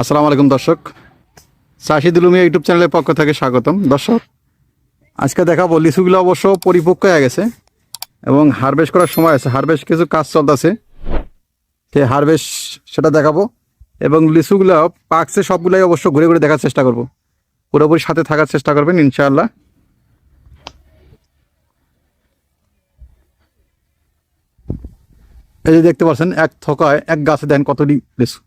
আসসালামু আলাইকুম, দর্শক। সাশিদুল ইউটিউব চ্যানেলের পক্ষ থেকে স্বাগতম। দর্শক, আজকে দেখাবো লিচুগুলো অবশ্য পরিপক্ক হয়ে গেছে এবং হারভেস্ট করার সময় আছে। হারভেস্ট কিছু কাজ চলতেছে। সে হারভেস্ট সেটা দেখাবো এবং লিচুগুলো পাকছে সবগুলোই অবশ্য ঘুরে ঘুরে দেখার চেষ্টা করব। পুরোপুরি সাথে থাকার চেষ্টা করবেন, ইনশাআল্লাহ। এই যে দেখতে পাচ্ছেন, এক থকায় এক গাছে দেন কতটি লিচু।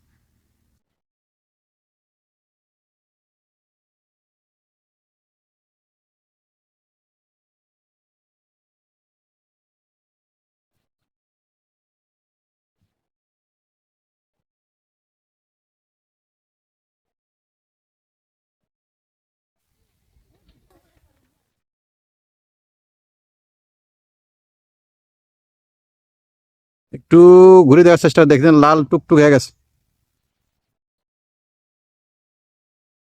একটু ঘুরে দেওয়ার চেষ্টা দেখছেন লাল টুকটুক হয়ে গেছে।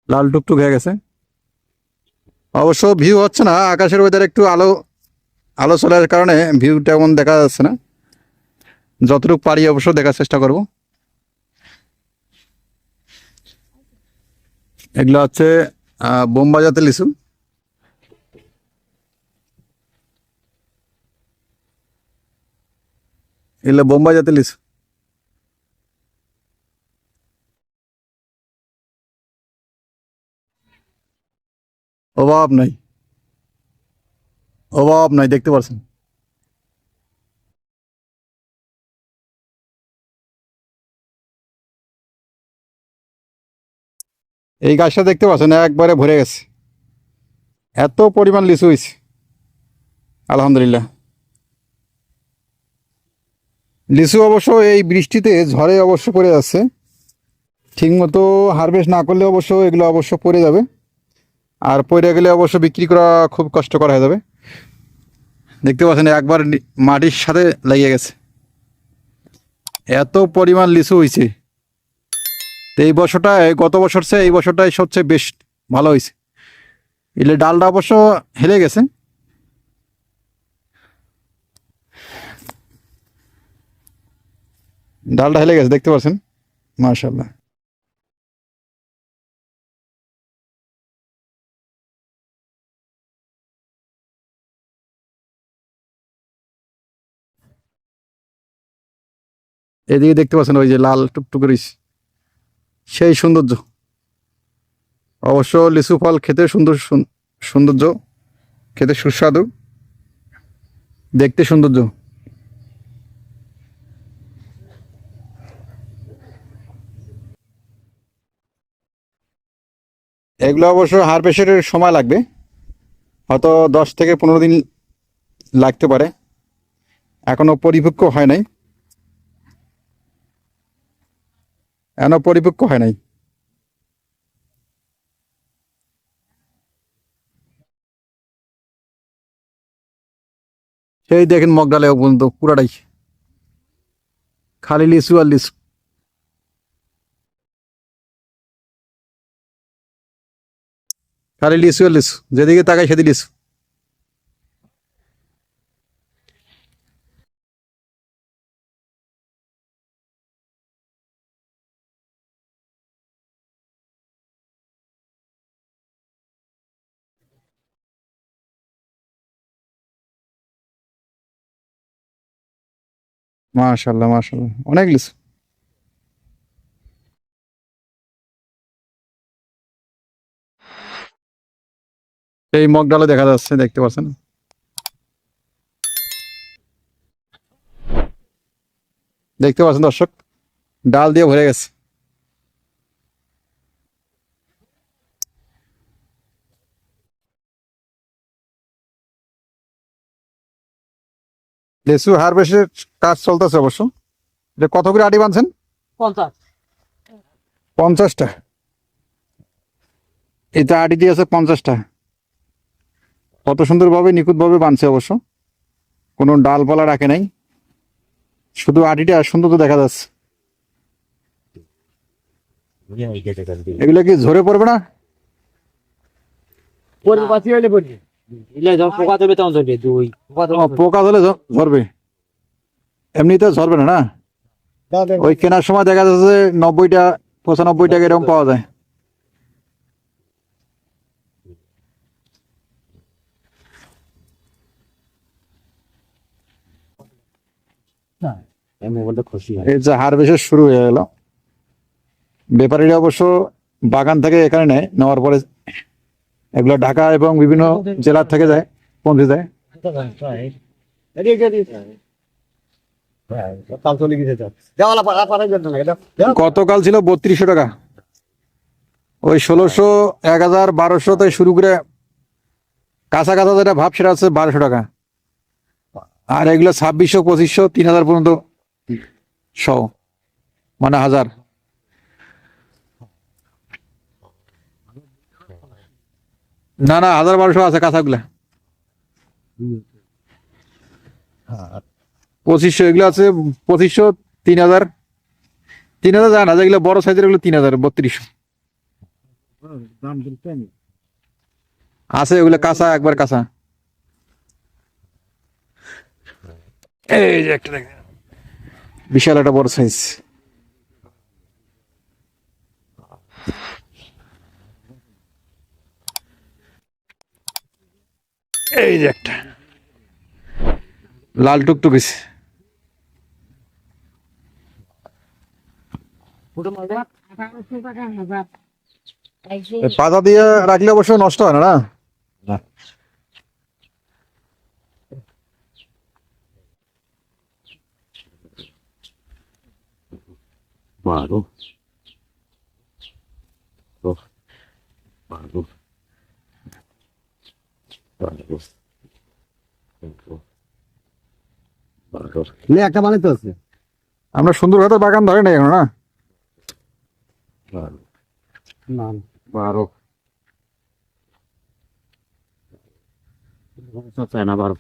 লাল টুকটুক হয়ে গেছে। অবশ্য ভিউ হচ্ছে না আকাশের ওয়েদার একটু আলো আলো চলার কারণে ভিউটা এমন দেখা যাচ্ছে না। যতটুকু পারি অবশ্য দেখার চেষ্টা করব। এগুলো হচ্ছে আহ, বোম্বা জাতের লিচু। এগুলো বোম্বাই জাতের লিচু অভাব নাই। অভাব নাই, দেখতে পাচ্ছেন এই গাছটা দেখতে পাচ্ছেন, একবারে ভরে গেছে। এত পরিমাণ লিচু হয়েছে। আলহামদুলিল্লাহ। লিচু অবশ্য এই বৃষ্টিতে ঝড়ে অবশ্য পড়ে যাচ্ছে ঠিকমতো হারভেস্ট না করলে অবশ্য এগুলো অবশ্য পড়ে যাবে। আর পড়ে গেলে অবশ্য বিক্রি করা খুব কষ্টকর হয়ে যাবে। দেখতে পাচ্ছেন একবার মাটির সাথে লেগে গেছে। এত পরিমাণ লিচু হয়েছে তো এই বছরটায়, গত বছর চেয়ে এই বছরটাই সবচেয়ে বেশ ভালো হয়েছে এলে ডালটা অবশ্য হেলে গেছে। ডালটা হেলে গেছে, দেখতে পাচ্ছেন মার্শাল্লাহ এদিকে দেখতে পাচ্ছেন ওই যে লাল টুকটুক রয়েছে সেই সৌন্দর্য। অবশ্য লিচু ফল খেতে সুন্দর, সুন- সৌন্দর্য, খেতে সুস্বাদু, দেখতে সৌন্দর্য। এগুলো অবশ্য হারভেস্টের সময় লাগবে। হয়তো দশ থেকে পনেরো দিন লাগতে পারে। এখনও পরিপক্ক হয় নাই। এখনও পরিপক্ক হয় নাই। সেই দেখেন মগডালে পর্যন্ত পুরাটাই। খালি লিচু আর লিচু। খালি আর লিচু যেদিকে তাকাই সেদিকে লিচু মাশাল্লাহ মাশাল্লাহ। অনেক লিচু এই মগ ডালে দেখা যাচ্ছে দেখতে পাচ্ছেন? দেখতে পাচ্ছেন দর্শক? ডাল দিয়ে ভরে গেছে। লেসু হারভেস্টের কাজ চলতেছে অবশ্য। এটা কত করে আটি বানছেন পঞ্চাশ। পঞ্চাশটা। এটা আটি দিয়েছে পঞ্চাশটা। কত সুন্দরভাবে নিখুঁতভাবে বানছে অবশ্য। কোনো ডালপালা রাখে নাই। শুধু আটিটা সুন্দর তো দেখা যাচ্ছে। এগুলো কি ঝরে পড়বে না? পোকা ধরলে ঝরবে। এমনিতে ঝরবে না না? ওই কেনার সময় দেখা যাচ্ছে যে নব্বইটা পঁচানব্বই টাকা এরকম পাওয়া যায়। এই মোবাইলটা খুশি হয়। এই যে হারভেস্টের শুরু হয়ে গেল। ব্যাপারীরা অবশ্য বাগান থেকে এখানে নেয় নেওয়ার পরে এগুলো ঢাকা এবং বিভিন্ন জেলার থেকে যায় পৌঁছে যায়। গতকাল ছিল বত্রিশশো টাকা। ওই ষোলোশো এক হাজার বারোশো থেকে শুরু করে কাঁচা কাঁচা যেটা ভাব সেটা হচ্ছে বারোশো টাকা। আর এগুলো ছাব্বিশশো পঁচিশশো তিন হাজার পর্যন্ত শ মানে হাজার। না না হাজার বারোশো আছে কাঁচাগুলা পঁচিশশো এগুলো আছে পঁচিশশো তিন হাজার। তিন হাজার যায় না যেগুলো বড় সাইজের এগুলো তিন হাজার বত্রিশশো। আছে ওগুলো কাঁচা একবার কাঁচা। এই যে একটা দেখেন। বিশাল একটা বড় সাইজ এই যে একটা। লাল টুকটুক পাতা দিয়ে রাখলে অবশ্য নষ্ট হয় না? না। বারো বারো বারো বারো নে একটা মানে তো আছে। আমরা সুন্দর হাতে বাগান ধরে নাই এখন না? বারো না। বারো চাই না বারো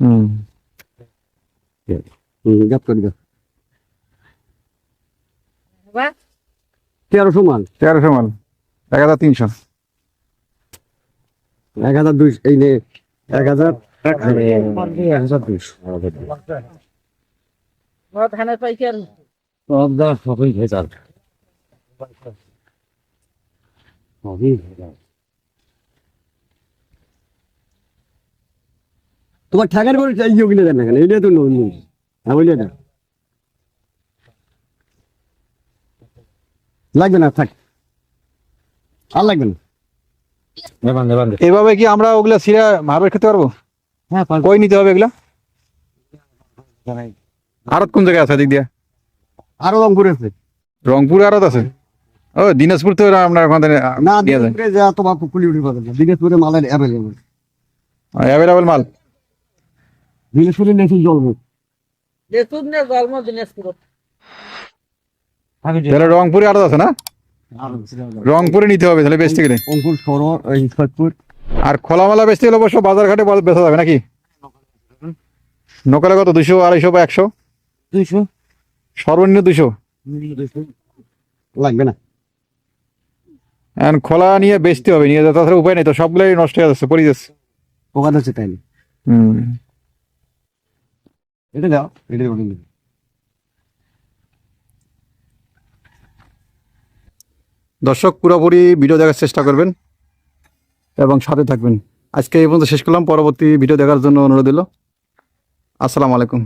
হুম গ্যাপ করে তেরোশো মাল। তেরোশো মাল। এক হাজার তিনশো। এক হাজার দুইশো এই নে এক হাজার এক হাজার দুইশো। ধানের পাইকার। দা সবই ভেজাল। সবই ভেজাল। তোমার ঠাকার করে চাইও কিনে দেন না কেন? এটা তো নতুন। জিনিস। হ্যাঁ বলিয়ে দেন লাগবে না থাক। আর লাগবে না। এভাবে কি আমরা ওগুলা সিরা হারভেস্ট খেতে পারব? হ্যাঁ কই নিতে হবে এগুলা? আরত কোন জায়গায় আছে দিক দিয়ে? আরও দাম করেছে রংপুর আরত আছে? ও দিনাজপুর তো আপনার ওখান না যায়। দিনাজপুরে যা তোমার কুকুলি উঠে পাবে না দিনাজপুরে মালের অ্যাভেলেবল অ্যাভেলেবল মাল? দিনাজপুরে নেই জলমুখ দেখুন না জন্ম দিনাজপুর। তাহলে রংপুরে আরত আছে না? রংপুরে নিতে হবে তাহলে বেচতে গেলে। এই আর খোলামেলা বেচতে গেলে অবশ্য বাজার ঘাটে বাজার বেচা যাবে নাকি? নকলে কত? দুশো আড়াইশো বা একশো? দুইশো। সর্বনিম্ন দুশো লাগবে না। এখন খোলা নিয়ে বেচতে হবে নিয়ে যেতে তাছাড়া উপায় নেই তো সবগুলোই নষ্ট হয়ে যাচ্ছে পড়ে যাচ্ছে। পোকা ধরছে তাই না? হুম। এটা দাও এটা দর্শক, পুরোপুরি ভিডিও দেখার চেষ্টা করবেন এবং সাথে থাকবেন। আজকে এই পর্যন্ত শেষ করলাম। পরবর্তী ভিডিও দেখার জন্য অনুরোধ দিল আসসালামু আলাইকুম।